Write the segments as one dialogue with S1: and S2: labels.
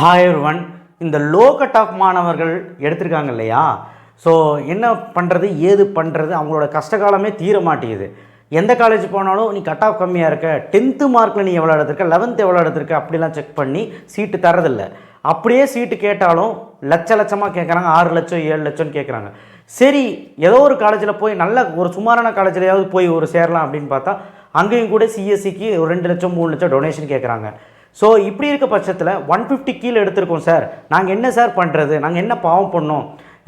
S1: Hi one இந்த low cut off மாணவர்கள் எடுத்திருக்காங்க இல்லையா? ஸோ என்ன பண்ணுறது ஏது பண்ணுறது அவங்களோட கஷ்டகாலமே தீர மாட்டேங்குது. எந்த காலேஜ் போனாலும் நீ கட் ஆஃப் கம்மியாக இருக்க. டென்த்து மார்க்கில் நீ எவ்வளோ எடுத்திருக்க? லெவன்த் எவ்வளோ எடுத்திருக்க? அப்படிலாம் செக் பண்ணி சீட்டு தரதில்லை அப்படியே சீட்டு கேட்டாலும் லட்ச லட்சமாக கேட்குறாங்க ஆறு லட்சம் ஏழு லட்சம்னு கேட்குறாங்க சரி ஏதோ ஒரு காலேஜில் போய் நல்ல ஒரு சுமாரான காலேஜ்லையாவது போய் ஒரு சேரலாம் அப்படின்னு பார்த்தா அங்கேயும் கூட சிஎஸ்சிக்கு ஒரு ரெண்டு லட்சம் மூணு லட்சம் டொனேஷன் கேட்குறாங்க ஸோ இப்படி இருக்க பட்சத்தில் ஒன் ஃபிஃப்டி கீழே எடுத்திருக்கோம் சார். நாங்கள் என்ன சார் பண்ணுறது நாங்கள் என்ன பாவம் பண்ணோம்?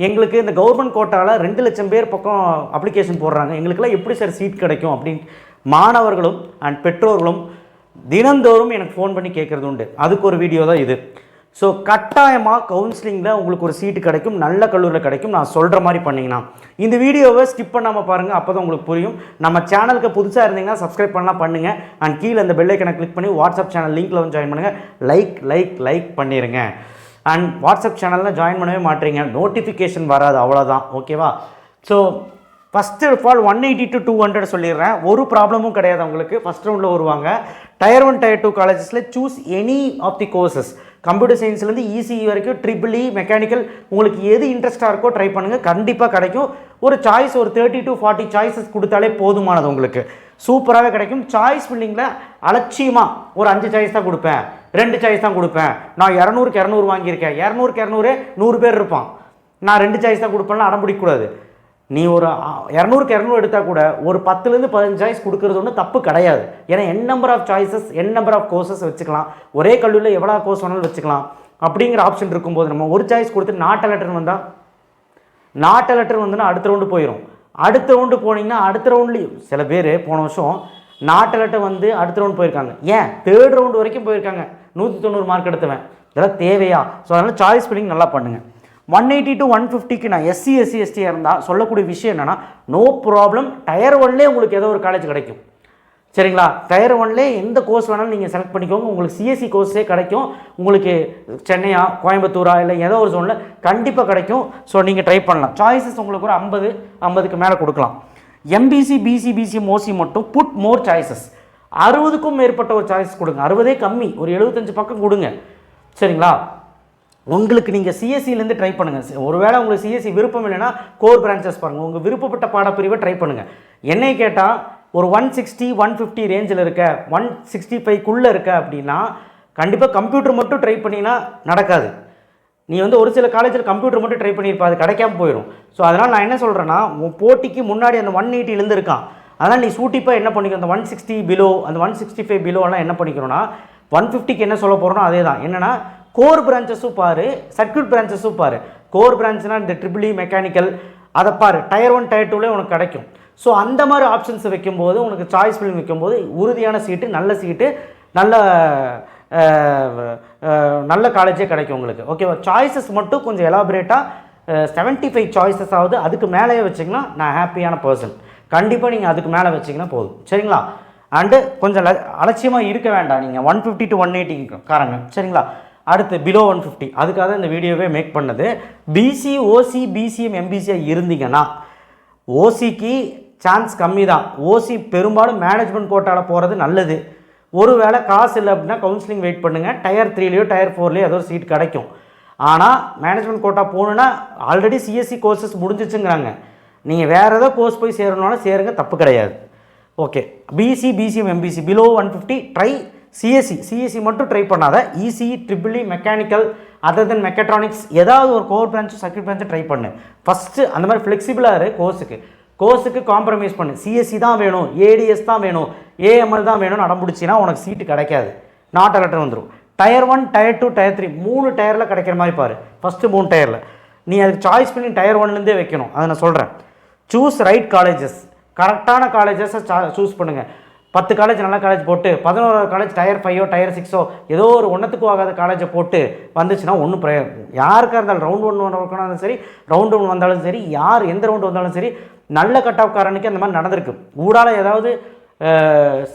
S1: எங்களுக்கு இந்த கவர்மெண்ட் கோட்டாவில் ரெண்டு லட்சம் பேர் பக்கம் அப்ளிகேஷன் போடுறாங்க. எங்களுக்கெல்லாம் எப்படி சார் சீட் கிடைக்கும் அப்படின்னு மாணவர்களும் அண்ட் பெற்றோர்களும் தினந்தோறும் எனக்கு ஃபோன் பண்ணி கேட்குறது உண்டு. அதுக்கு ஒரு வீடியோ தான் இது. ஸோ கட்டாயமாக கவுன்சிலிங்கில் உங்களுக்கு ஒரு சீட்டு கிடைக்கும் நல்ல கல்லூரியில் கிடைக்கும். நான் சொல்கிற மாதிரி பண்ணிங்கன்னா இந்த வீடியோவை ஸ்கிப் பண்ணாமல் பாருங்கள் அப்போ தான் உங்களுக்கு புரியும். நம்ம சேனலுக்கு புதுசாக இருந்தீங்கன்னா சப்ஸ்கிரைப் பண்ணலாம் பண்ணுங்கள் அண்ட் கீழே அந்த பெல்லைக்கனை கிளிக் பண்ணி வாட்ஸ்அப் சேனல் லிங்க்கில் வந்து ஜாயின் பண்ணுங்கள் லைக் லைக் லைக் பண்ணிடுங்க அண்ட் வாட்ஸ்அப் சேனலில் ஜாயின் பண்ணவே மாட்டீங்க. நோட்டிஃபிகேஷன் வராது அவ்வளோதான் ஓகேவா so first of all one eighty to two hundred சொல்லிடுறேன். ஒரு ப்ராப்ளமும் கிடையாது உங்களுக்கு ஃபஸ்ட் ரவுண்டில் வருவாங்க. டயர் ஒன் டயர் டூ காலேஜஸில் choose any of the courses computer சயின்ஸ்லேருந்து ECE வரைக்கும் ட்ரிபிள் இ மெக்கானிக்கல் உங்களுக்கு எது இன்ட்ரெஸ்ட்டாக இருக்கோ ட்ரை பண்ணுங்கள் கண்டிப்பாக கிடைக்கும். ஒரு சாய்ஸ் ஒரு தேர்ட்டி டு ஃபார்ட்டி சாய்ஸஸ் கொடுத்தாலே போதுமானது உங்களுக்கு. சூப்பராகவே கிடைக்கும். சாய்ஸ் ஃபில்லிங்கில் அலட்சியமாக ஒரு அஞ்சு சாய்ஸ் தான் கொடுப்பேன். ரெண்டு சாய்ஸ் தான் கொடுப்பேன். நான் இரநூறுக்கு இரநூறு வாங்கியிருக்கேன். இரநூறுக்கு இரநூறு நூறு பேர் இருப்பான். நான் ரெண்டு சாய்ஸ் தான் கொடுப்பேன்லாம் அடம் பிடிக்கக்கூடாது நீ ஒரு இரநூறுக்கு இரநூறு எடுத்தால் கூட ஒரு பத்துலேருந்து பதினஞ்சு சாய்ஸ் கொடுக்கறது ஒன்றும் தப்பு கிடையாது. ஏன்னா n number of choices n number of courses வச்சுக்கலாம். ஒரே கல்லூரியில் எவ்வளோ கோர்ஸ் வேணாலும் வச்சுக்கலாம். அப்படிங்கிற ஆப்ஷன் இருக்கும்போது நம்ம ஒரு சாய்ஸ் கொடுத்து நாட்ட லெட்டர் வந்தால் நாட்ட லெட்டர் வந்துன்னா அடுத்த ரவுண்டு போயிடும் அடுத்த ரவுண்டு போனீங்கன்னா அடுத்த ரவுண்ட்லேயும் சில பேர் போன வருஷம் நாட்ட லெட்டர் வந்து அடுத்த ரவுண்ட் போயிருக்காங்க. ஏன்? தேர்ட் ரவுண்டு வரைக்கும் போயிருக்காங்க. நூற்றி தொண்ணூறு மார்க் எடுத்தவன். இதெல்லாம் தேவையா? ஸோ அதனால் சாய்ஸ் ஃபில்லிங் நல்லா பண்ணுங்கள் ஒன் எயிட்டி டு ஒன் ஃபிஃப்டிக்கு நான் எஸ்சி எஸ்சி எஸ்டியாக இருந்தால் சொல்லக்கூடிய விஷயம் என்னென்னா நோ ப்ராப்ளம் டயர் ஒன்லேயே உங்களுக்கு ஏதோ ஒரு காலேஜ் கிடைக்கும். சரிங்களா? டயர் ஒன்லே எந்த கோர்ஸ் வேணாலும் நீங்கள் செலக்ட் பண்ணிக்கோங்க. உங்களுக்கு சிஎஸ்சி கோர்ஸே கிடைக்கும். உங்களுக்கு சென்னையா கோயம்புத்தூரா இல்லை ஏதோ ஒரு ஜோனில் கண்டிப்பாக கிடைக்கும். ஸோ நீங்கள் ட்ரை பண்ணலாம். சாய்ஸஸ் உங்களுக்கு ஒரு ஐம்பது ஐம்பதுக்கு மேலே கொடுக்கலாம். எம்பிசி பிசி பிசி மோசி மட்டும் புட் மோர் சாய்ஸஸ் அறுபதுக்கும் மேற்பட்ட ஒரு சாய்ஸ் கொடுங்க. அறுபதே கம்மி. ஒரு எழுபத்தஞ்சு பக்கம் கொடுங்க. சரிங்களா? உங்களுக்கு நீங்கள் சிஎஸ்சிலேருந்து ட்ரை பண்ணுங்கள் ஒருவேளை உங்களுக்கு சிஎஸ்சி விருப்பம் இல்லைன்னா கோர் பிரான்ச்சஸ் பாருங்கள் உங்கள் விருப்பப்பட்ட பாடப்பிரிவை ட்ரை பண்ணுங்கள் என்னை கேட்டால் ஒரு ஒன் சிக்ஸ்டி ஒன் ஃபிஃப்டி ரேஞ்சில் இருக்க ஒன் சிக்ஸ்டி ஃபைவ்க்குள்ளே இருக்க அப்படின்னா கண்டிப்பாக கம்ப்யூட்டர் மட்டும் ட்ரை பண்ணினா நடக்காது. நீ வந்து ஒரு சில காலேஜில் கம்ப்யூட்டர் மட்டும் ட்ரை பண்ணியிருப்பா அது கிடைக்காம போயிடும் ஸோ அதனால் நான் என்ன சொல்கிறேன்னா உன் போட்டிக்கு முன்னாடி அந்த ஒன் எயிட்டிலேருந்து இருக்கான். அதனால் நீ சூட்டிப்பாக என்ன பண்ணிக்கணும்? அந்த ஒன் சிக்ஸ்டி பிலோ அந்த ஒன் சிக்ஸ்டி ஃபைவ் பிலோலாம் என்ன பண்ணிக்கணும்னா ஒன் ஃபிஃப்டிக்கு என்ன சொல்ல போகிறோன்னா அதே தான் என்னென்னா கோர் பிரான்ச்சஸும் பாரு சர்க்கியூட் பிரான்ச்சஸும் பாரு. கோர் பிரான்ச்னா இந்த ட்ரிபிள் மெக்கானிக்கல் e அதை பாரு டயர் ஒன் டயர் டூலே உனக்கு கிடைக்கும். ஸோ அந்த மாதிரி ஆப்ஷன்ஸ் வைக்கும்போது உனக்கு சாய்ஸ் ஃபில்லிங் வைக்கும்போது உறுதியான சீட்டு நல்ல சீட்டு நல்ல நல்ல காலேஜே கிடைக்கும் உங்களுக்கு. ஓகேவா சாய்ஸஸ் மட்டும் கொஞ்சம் எலாபரேட்டாக செவன்ட்டி ஃபைவ் சாய்ஸஸ் ஆகுது அதுக்கு மேலேயே வச்சிங்கன்னா நான் ஹாப்பியான பர்சன் கண்டிப்பாக நீங்கள் அதுக்கு மேலே வச்சிங்கன்னா போதும். சரிங்களா? அண்டு கொஞ்சம் அலட்சியமாக இருக்க வேண்டாம். நீங்கள் one fifty to one eighty காரங்க. சரிங்களா? அடுத்து பிலோ ஒன் ஃபிஃப்டி அதுக்காக தான் இந்த வீடியோவே மேக் பண்ணது. பிசி ஓசி பிசிஎம் எம்பிசியாக இருந்தீங்கன்னா ஓசிக்கு சான்ஸ் கம்மி தான் ஓசி பெரும்பாலும் மேனேஜ்மெண்ட் கோட்டாவில் போகிறது நல்லது. ஒருவேளை காசு இல்லை அப்படின்னா கவுன்சிலிங் வெயிட் பண்ணுங்கள் டயர் த்ரீலேயோ டயர் ஃபோர்லேயோ ஏதோ ஒரு சீட் கிடைக்கும். ஆனால் மேனேஜ்மெண்ட் கோட்டா போகணுன்னா ஆல்ரெடி சிஎஸ்சி கோர்சஸ் முடிஞ்சிச்சுங்கிறாங்க. நீங்கள் வேறு ஏதோ கோர்ஸ் போய் சேரணும்னாலும் சேருங்க தப்பு கிடையாது. Okay BC BCM MBC below one fifty try CSC CSC மட்டும் ட்ரை பண்ணாத. EC triple mechanical other then mechatronics ஏதாவது ஒரு core branch circuit branch try பண்ணு. ஃபஸ்ட்டு அந்த மாதிரி ஃப்ளெக்சிபிளாக இரு கோர்ஸுக்கு கோர்ஸுக்கு காம்ப்ரமைஸ் பண்ணு. சிஎஸ்சி தான் வேணும் ஏடிஎஸ் தான் வேணும் ஏஎம்எல் தான் வேணும்னு அடம்பிடிச்சின்னா உனக்கு சீட்டு கிடைக்காது. நாட் லெட்டர் வந்துடும் tier one tier two tier three மூணு டயரில் கிடைக்கிற மாதிரி பாரு. ஃபஸ்ட்டு மூணு டயரில் நீ அதுக்கு சாய்ஸ் பண்ணி டயர் ஒன்லேருந்தே வைக்கணும். அதை நான் சொல்கிறேன் சூஸ் ரைட் காலேஜஸ் கரெக்டான காலேஜஸை சூஸ் பண்ணுங்கள் பத்து காலேஜ் நல்ல காலேஜ் போட்டு பதினோரு காலேஜ் டயர் ஃபைவோ டயர் சிக்ஸோ ஏதோ ஒரு ஒன்றத்துக்கு ஆகாத காலேஜை போட்டு வந்துச்சுன்னா ஒன்றும் பிரய யாருக்காக இருந்தாலும் ரவுண்ட் ஒன் வந்தாலும் சரி ரவுண்ட் ஒன் வந்தாலும் சரி யார் எந்த ரவுண்டு வந்தாலும் சரி நல்ல கட் ஆஃப் காரனுக்கு அந்த மாதிரி நடந்திருக்கு. ஊடால ஏதாவது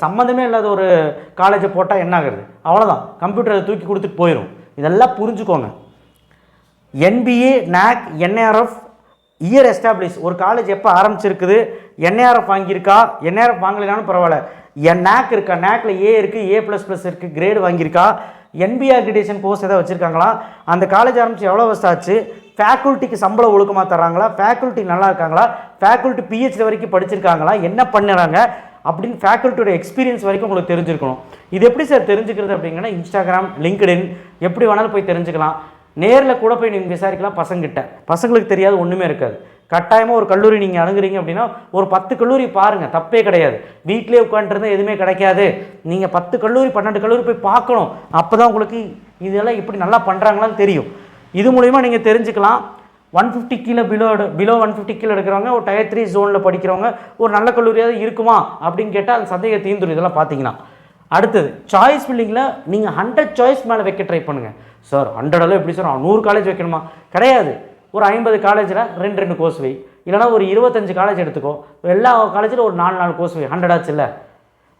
S1: சம்மந்தமே இல்லாத ஒரு காலேஜை போட்டால் என்ன ஆகுறது? அவ்வளோதான் கம்ப்யூட்டரை தூக்கி கொடுத்துட்டு போயிடும் இதெல்லாம் புரிஞ்சுக்கோங்க. NBA NAAC NIRF year establish ஒரு காலேஜ் எப்போ ஆரம்பிச்சிருக்குது? என்ஏஆர்எஃப் வாங்கியிருக்கா? என்ஏஆர்எஃப் வாங்கலைனாலும் பரவாயில்ல. என் நேக் இருக்கா? நேக்கில் ஏ இருக்குது ஏ ப்ளஸ் ப்ளஸ் இருக்குது கிரேடு வாங்கியிருக்கா? என்பிஆர் அக்ரிடேஷன் கோர்ஸ் ஏதாவது வச்சுருக்காங்களா? அந்த காலேஜ் ஆரம்பித்து எவ்வளோ வருஷம் ஆச்சு? ஃபேக்கல்ட்டிக்கு சம்பளம் ஒழுக்கமாக தர்றாங்களா? ஃபேக்கல்ட்டி நல்லா இருக்காங்களா? ஃபேக்கல்ட்டி பிஹெச்டி வரைக்கும் படிச்சிருக்காங்களா? என்ன பண்ணுறாங்க? அப்படின்னு ஃபேக்கல்ட்டியோட எக்ஸ்பீரியன்ஸ் வரைக்கும் உங்களுக்கு தெரிஞ்சிருக்கணும். இது எப்படி சார் தெரிஞ்சுக்கிறது அப்படிங்கன்னா இன்ஸ்டாகிராம் லிங்க்டின் எப்படி வேணாலும் போய் தெரிஞ்சுக்கலாம். நேரில் கூட போய் நீங்கள் விசாரிக்கலாம் பசங்கிட்ட. பசங்களுக்கு தெரியாது ஒன்றுமே இருக்காது. கட்டாயமாக ஒரு கல்லூரி நீங்கள் அணுகுறீங்க அப்படின்னா ஒரு பத்து கல்லூரி பாருங்கள் தப்பே கிடையாது. வீட்டிலே உட்காந்துருந்தா எதுவுமே கிடைக்காது. நீங்கள் பத்து கல்லூரி பன்னெண்டு கல்லூரி போய் பார்க்கணும். அப்போ தான் உங்களுக்கு இதெல்லாம் இப்படி நல்லா பண்ணுறாங்களான்னு தெரியும். இது மூலிமா நீங்கள் தெரிஞ்சுக்கலாம். ஒன் ஃபிஃப்டி கீழே பிலோ பிலோ ஒன் ஃபிஃப்டி கீழே எடுக்கிறவங்க ஒரு டயர் த்ரீ ஜோனில் படிக்கிறவங்க ஒரு நல்ல கல்லூரியாக இருக்குமா அப்படின்னு கேட்டால் அந்த சந்தேகம் தீந்துடும் இதெல்லாம் பார்த்தீங்கன்னா. அடுத்தது சாய்ஸ் ஃபில்லிங்கில் நீங்கள் ஹண்ட்ரட் சாய்ஸ் மேலே வைக்க ட்ரை பண்ணுங்கள் சார் ஹண்ட்ரடெல்லாம் எப்படி சார் நூறு காலேஜ் வைக்கணுமா? கிடையாது. ஒரு ஐம்பது காலேஜில் ரெண்டு ரெண்டு கோர்ஸ் வை. இல்லைனா ஒரு இருபத்தஞ்சு காலேஜ் எடுத்துக்கோ. எல்லா காலேஜில் ஒரு நாலு நாலு கோர்ஸ் வை. ஹண்ட்ரட் ஆச்சு இல்லை?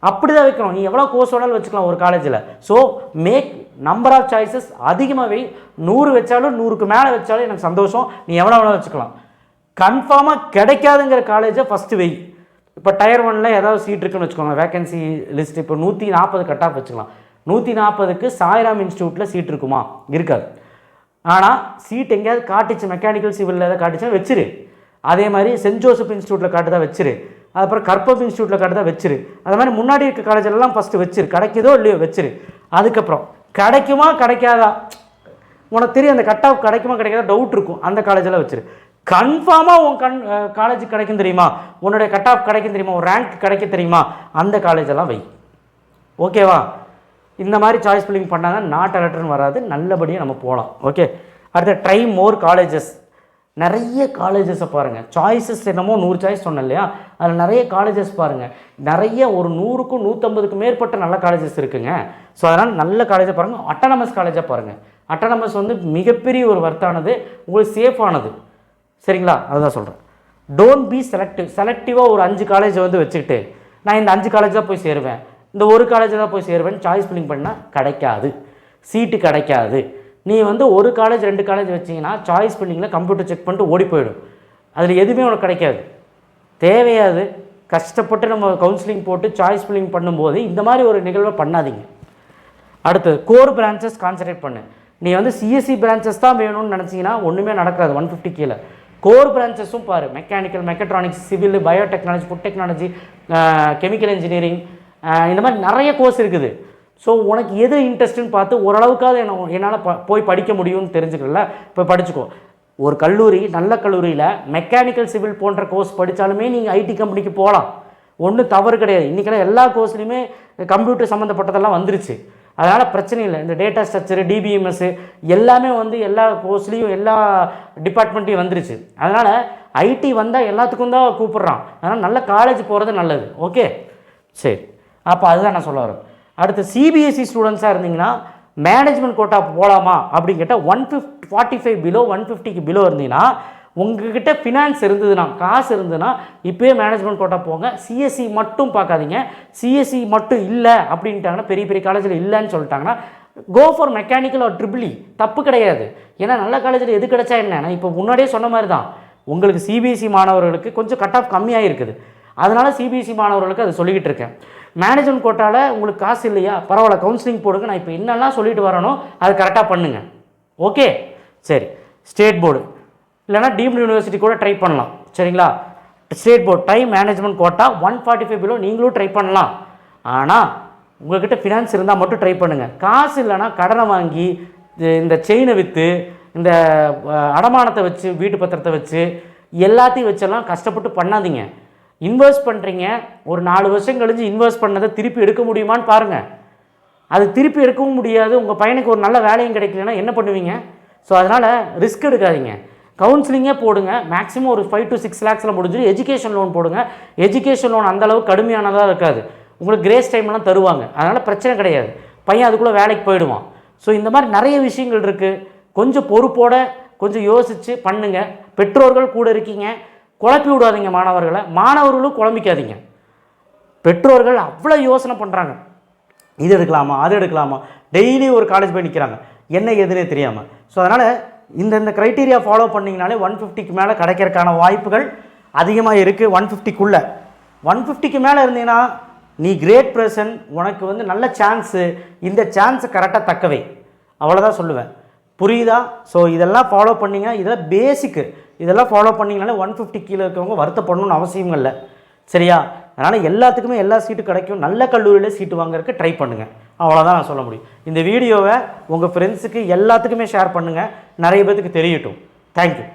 S1: அப்படி தான் வைக்கணும். நீ எவ்வளோ கோர்ஸ் வேணாலும் வச்சுக்கலாம் ஒரு காலேஜில் so make number of choices அதிகமாக வை. நூறு வச்சாலும் நூறுக்கு மேலே வச்சாலும் எனக்கு சந்தோஷம். நீ எவ்வளோ வேணாலும் வச்சுக்கலாம். கன்ஃபார்மாக கிடைக்காதுங்கிற காலேஜை ஃபஸ்ட்டு வை. இப்போ டயர் ஒனில் ஏதாவது சீட் இருக்குன்னு வச்சுக்கோங்க. வேகன்சி லிஸ்ட் இப்போ நூற்றி நாற்பது கட் ஆஃப் வச்சுக்கலாம். நூற்றி நாற்பதுக்கு சாய்ராம் இன்ஸ்டியூட்டில் சீட் இருக்குமா? இருக்காது. ஆனால் சீட் எங்கேயாவது காட்டுச்சு மெக்கானிக்கல் சிவிலில் ஏதாவது காட்டுச்சுன்னா வச்சிரு. அதே மாதிரி சென்ட் ஜோசப் இன்ஸ்டியூட்டில் காட்டுதா வச்சிரு. அதுக்கப்புறம் கற்பப் இன்ஸ்டியூட்டில் காட்டுதா வச்சிரு. அது மாதிரி முன்னாடி இருக்க காலேஜெல்லாம் ஃபஸ்ட்டு வச்சிரு. கிடைக்குதோ இல்லையோ வச்சிரு. அதுக்கப்புறம் கிடைக்குமா கிடைக்காதா? உனக்கு தெரியும் அந்த கட் ஆஃப் கிடைக்குமா கிடைக்காத டவுட் இருக்கும். அந்த காலேஜெல்லாம் வச்சிரு. கன்ஃபார்மாக உன் கண் காலேஜ் கிடைக்கும் தெரியுமா? உன்னுடைய கட் ஆஃப் கிடைக்கும் தெரியுமா? ஒரு ரேங்க் கிடைக்க தெரியுமா? அந்த காலேஜெல்லாம் வை. ஓகேவா இந்த மாதிரி சாய்ஸ் ஃபில்லிங் பண்ணாங்க நாட் அலர்ட்னு வராது. நல்லபடியாக நம்ம போகலாம் ஓகே அடுத்த ட்ரை மோர் காலேஜஸ் நிறைய காலேஜஸை பாருங்கள் சாய்ஸஸ் என்னமோ நூறு சாய்ஸ் சொன்னேன் இல்லையா? அதில் நிறைய காலேஜஸ் பாருங்கள் நிறைய ஒரு நூறுக்கும் நூற்றம்பதுக்கும் மேற்பட்ட நல்ல காலேஜஸ் இருக்குங்க. ஸோ அதனால் நல்ல காலேஜை பாருங்கள் அட்டானமஸ் காலேஜாக பாருங்கள் அட்டானமஸ் வந்து மிகப்பெரிய ஒரு வர்த்தானது உங்களுக்கு சேஃபானது சரிங்களா? அதுதான் சொல்கிறேன் டோன்ட் பி செலக்டிவ் செலக்டிவாக ஒரு அஞ்சு காலேஜை வந்து வச்சுக்கிட்டு நான் இந்த அஞ்சு காலேஜ் தான் போய் சேருவேன். இந்த ஒரு காலேஜில் தான் போய் சேருவேன் சாய்ஸ் ஃபில்லிங் பண்ணால் கிடைக்காது. சீட்டு கிடைக்காது. நீ வந்து ஒரு காலேஜ் ரெண்டு காலேஜ் வச்சிங்கன்னா சாய்ஸ் ஃபில்லிங்கில் கம்ப்யூட்டர் செக் பண்ணிட்டு ஓடி போயிடும். அதில் எதுவுமே உனக்கு கிடைக்காது. தேவையாது கஷ்டப்பட்டு நம்ம கவுன்சிலிங் போட்டு சாய்ஸ் ஃபில்லிங் பண்ணும்போது இந்த மாதிரி ஒரு நிகழ்வை பண்ணாதீங்க. அடுத்தது கோர் பிரான்ச்சஸ் கான்சன்ட்ரேட் பண்ணு. நீ வந்து சிஎஸ்சி பிரான்ச்சஸ் தான் வேணும்னு நினச்சிங்கன்னா ஒன்றுமே நடக்காது ஒன் ஃபிஃப்டி கீழே. கோர் பிரான்ச்சஸும் பாரு. Mechanical mechatronics civil biotechnology food technology chemical engineering இந்த மாதிரி நிறைய கோர்ஸ் இருக்குது. ஸோ உனக்கு எது இன்ட்ரெஸ்ட்டுன்னு பார்த்து ஓரளவுக்காவது என்ன என்னால் ப போய் படிக்க முடியும்னு தெரிஞ்சுக்கல போய் படிச்சுக்கோ. ஒரு கல்லூரி நல்ல கல்லூரியில் மெக்கானிக்கல் சிவில் போன்ற கோர்ஸ் படித்தாலுமே நீங்கள் ஐடி கம்பெனிக்கு போகலாம். ஒன்றும் தவறு கிடையாது. இன்றைக்கெல்லாம் எல்லா கோர்ஸ்லையுமே கம்ப்யூட்டர் சம்மந்தப்பட்டதெல்லாம் வந்துருச்சு. அதனால் பிரச்சனை இல்லை. இந்த டேட்டா ஸ்ட்ரக்சரு டிபிஎம்எஸ்ஸு எல்லாமே வந்து எல்லா கோர்ஸ்லேயும் எல்லா டிபார்ட்மெண்ட்டையும் வந்துருச்சு. அதனால் ஐடி வந்தால் எல்லாத்துக்கும் தான் கூப்பிட்றான். அதனால் நல்ல காலேஜ் போகிறது நல்லது. ஓகே சரி. அப்போ அதுதான் நான் சொல்ல வரேன். அடுத்து சிபிஎஸ்சி ஸ்டூடெண்ட்ஸாக இருந்தீங்கன்னா மேனேஜ்மெண்ட் கோட்டா போகலாமா அப்படின்னு கேட்டால் one fifth forty five below one ஃபிஃப்டிக்கு பிலோ இருந்தீங்கன்னா உங்ககிட்ட ஃபினான்ஸ் இருந்ததுன்னா காசு இருந்ததுன்னா இப்போயே மேனேஜ்மெண்ட் கோட்டா போங்க. சிஎஸ்சி மட்டும் பார்க்காதீங்க. சிஎஸ்சி மட்டும் இல்லை அப்படின்ட்டாங்கன்னா பெரிய பெரிய காலேஜில் இல்லைன்னு சொல்லிட்டாங்கன்னா go for mechanical or triple E தப்பு கிடையாது. ஏன்னா நல்ல காலேஜில் எது கிடைச்சா என்ன? இப்போ முன்னாடியே சொன்ன மாதிரி தான் உங்களுக்கு சிபிஎஸ்சி மாணவர்களுக்கு கொஞ்சம் கட் ஆஃப் கம்மியாக இருக்குது அதனால் சிபிஎஸ்சி மாணவர்களுக்கு அதை சொல்லிக்கிட்டு இருக்கேன். மேனேஜ்மெண்ட் கோட்டாவில் உங்களுக்கு காசு இல்லையா? பரவாயில்ல கவுன்சிலிங் போடுங்க. நான் இப்போ என்னெல்லாம் சொல்லிட்டு வரணும் அது கரெக்டாக பண்ணுங்கள் ஓகே சரி. ஸ்டேட் போர்டு இல்லைனா டீம்டு யூனிவர்சிட்டி கூட ட்ரை பண்ணலாம். சரிங்களா? State board time management quota one forty five below நீங்களும் ட்ரை பண்ணலாம். ஆனால் உங்கள்கிட்ட ஃபினான்ஸ் இருந்தால் மட்டும் ட்ரை பண்ணுங்கள் காசு இல்லைன்னா கடனை வாங்கி இந்த செயினை விற்று இந்த அடமானத்தை வச்சு வீட்டு பத்திரத்தை வச்சு எல்லாத்தையும் வச்செல்லாம் கஷ்டப்பட்டு பண்ணாதீங்க. இன்வெஸ்ட் பண்ணுறீங்க ஒரு நாலு வருஷம் கழிஞ்சு இன்வெஸ்ட் பண்ணதை திருப்பி எடுக்க முடியுமான்னு பாருங்கள் அது திருப்பி எடுக்கவும் முடியாது. உங்கள் பையனுக்கு ஒரு நல்ல வேலையும் கிடைக்கலன்னா என்ன பண்ணுவீங்க? ஸோ அதனால் ரிஸ்க் எடுக்காதீங்க. கவுன்சிலிங்கே போடுங்க. மேக்ஸிமம் ஒரு ஃபைவ் டு சிக்ஸ் லேக்ஸில் முடிஞ்சிடும். எஜுகேஷன் லோன் போடுங்க. எஜுகேஷன் லோன் அந்தளவு கடுமையானதாக இருக்காது. உங்களுக்கு கிரேஸ் டைம்லாம் தருவாங்க. அதனால் பிரச்சனை கிடையாது. பையன் அதுக்குள்ளே வேலைக்கு போயிடுவான். ஸோ இந்த மாதிரி நிறைய விஷயங்கள் இருக்குது கொஞ்சம் பொறுப்போட கொஞ்சம் யோசித்து பண்ணுங்கள் பெற்றோர்கள் கூட இருக்கீங்க. குழப்பி விடாதீங்க மாணவர்களை. மாணவர்களும் குழம்பிக்காதீங்க. பெற்றோர்கள் அவ்வளோ யோசனை பண்ணுறாங்க இது எடுக்கலாமா அது எடுக்கலாமா? டெய்லி ஒரு காலேஜ் போய் நிற்கிறாங்க என்ன எதுனே தெரியாமல் ஸோ அதனால் இந்த இந்த க்ரைட்டீரியா ஃபாலோ பண்ணிங்கனாலே ஒன் ஃபிஃப்டிக்கு மேலே கிடைக்கிறதுக்கான வாய்ப்புகள் அதிகமாக இருக்குது ஒன் ஃபிஃப்டிக்குள்ளே ஒன் ஃபிஃப்டிக்கு மேலே இருந்தீங்கன்னா நீ கிரேட் பர்சன் உனக்கு வந்து நல்ல சான்ஸு இந்த சான்ஸை கரெக்டாக தக்கவை. அவ்வளோதான் சொல்லுவேன். புரியுதா? ஸோ இதெல்லாம் ஃபாலோ பண்ணீங்க இதெல்லாம் பேசிக்கு இதெல்லாம் ஃபாலோ பண்ணிங்கனாலே ஒன் ஃபிஃப்டி கீழே இருக்கவங்க வருத்தப்படணும்னு அவசியம் இல்லை. சரியா? அதனால் எல்லாத்துக்குமே எல்லா சீட்டு கிடைக்கும். நல்ல கல்லூரியில் சீட்டு வாங்குறதுக்கு ட்ரை பண்ணுங்கள் அவ்வளோதான் நான் சொல்ல முடியும். இந்த வீடியோவை உங்கள் ஃப்ரெண்ட்ஸுக்கு எல்லாத்துக்குமே ஷேர் பண்ணுங்கள் நிறைய பேத்துக்கு தெரியட்டும். தேங்க்யூ